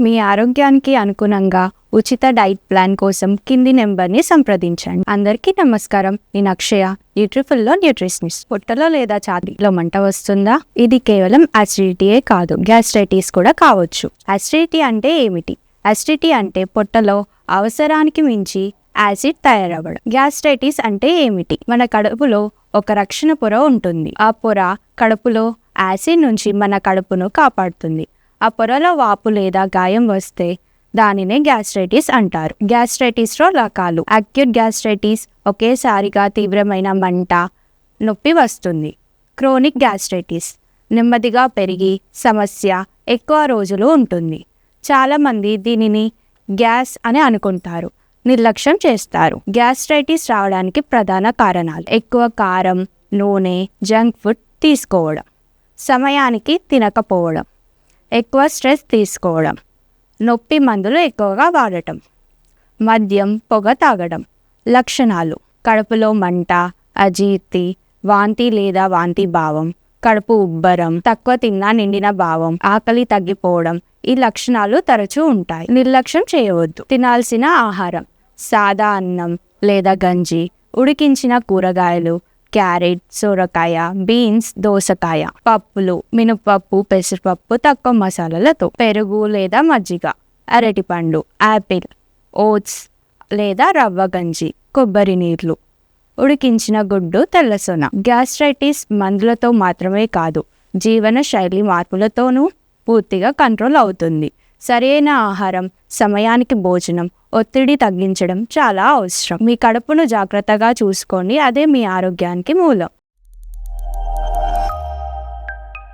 మీ ఆరోగ్యానికి అనుగుణంగా ఉచిత డైట్ ప్లాన్ కోసం కింది నెంబర్ని సంప్రదించండి. అందరికీ నమస్కారం. నేను అక్షయ. న్యూట్రిఫుల్లో న్యూట్రిషనిస్ట్ పొట్టలో లేదా ఛాతీలో మంట వస్తుందా? ఇది కేవలం అసిడిటీయే కాదు. గ్యాస్ట్రైటిస్ కూడా కావచ్చు. అసిడిటీ అంటే ఏమిటి? అసిడిటీ అంటే పొట్టలో అవసరానికి మించి యాసిడ్ తయారవ్వడం. గ్యాస్ట్రైటిస్ అంటే ఏమిటి? మన కడుపులో ఒక రక్షణ పొర ఉంటుంది. ఆ పొర కడుపులో యాసిడ్ నుంచి మన కడుపును కాపాడుతుంది. ఆ పొరలో వాపు లేదా గాయం వస్తే దానినే గ్యాస్ట్రైటిస్ అంటారు. గ్యాస్ట్రైటిస్లో రకాలు అక్యూట్ గ్యాస్ట్రైటిస్ ఒకేసారిగా తీవ్రమైన మంట నొప్పి వస్తుంది. Chronic gastritis. నెమ్మదిగా పెరిగి సమస్య ఎక్కువ రోజులు ఉంటుంది. చాలామంది దీనిని గ్యాస్ అని అనుకుంటారు. నిర్లక్ష్యం చేస్తారు. గ్యాస్ట్రైటిస్ రావడానికి ప్రధాన కారణాలు ఎక్కువ కారం నూనె జంక్ ఫుడ్ తీసుకోవడం సమయానికి తినకపోవడం ఎక్కువ స్ట్రెస్ తీసుకోవడం నొప్పి మందులు ఎక్కువగా వాడటం మద్యం పొగ తాగడం లక్షణాలు. కడుపులో మంట అజీర్తి వాంతి లేదా వాంతి భావం కడుపు ఉబ్బరం తక్కువ తిన్నా నిండిన భావం ఆకలి తగ్గిపోవడం ఈ లక్షణాలు తరచూ ఉంటాయి. నిర్లక్ష్యం చేయవద్దు. తినాల్సిన ఆహారం సాదా అన్నం లేదా గంజి ఉడికించిన కూరగాయలు క్యారెట్ సొరకాయ బీన్స్ దోసకాయ పప్పులు మినపప్పు పెసరపప్పు తక్కువ మసాలాలతో పెరుగు లేదా మజ్జిగ అరటిపండు యాపిల్ ఓట్స్ లేదా రవ్వ గంజి కొబ్బరి నీళ్ళు ఉడికించిన గుడ్డు తెల్లసొన గ్యాస్ట్రైటిస్ మందులతో మాత్రమే కాదు జీవన శైలి మార్పులతోనూ పూర్తిగా కంట్రోల్ అవుతుంది. సరైన ఆహారం సమయానికి భోజనం ఒత్తిడి తగ్గించడం చాలా అవసరం. మీ కడుపును జాగ్రత్తగా చూసుకోండి. అదే మీ ఆరోగ్యానికి మూలం.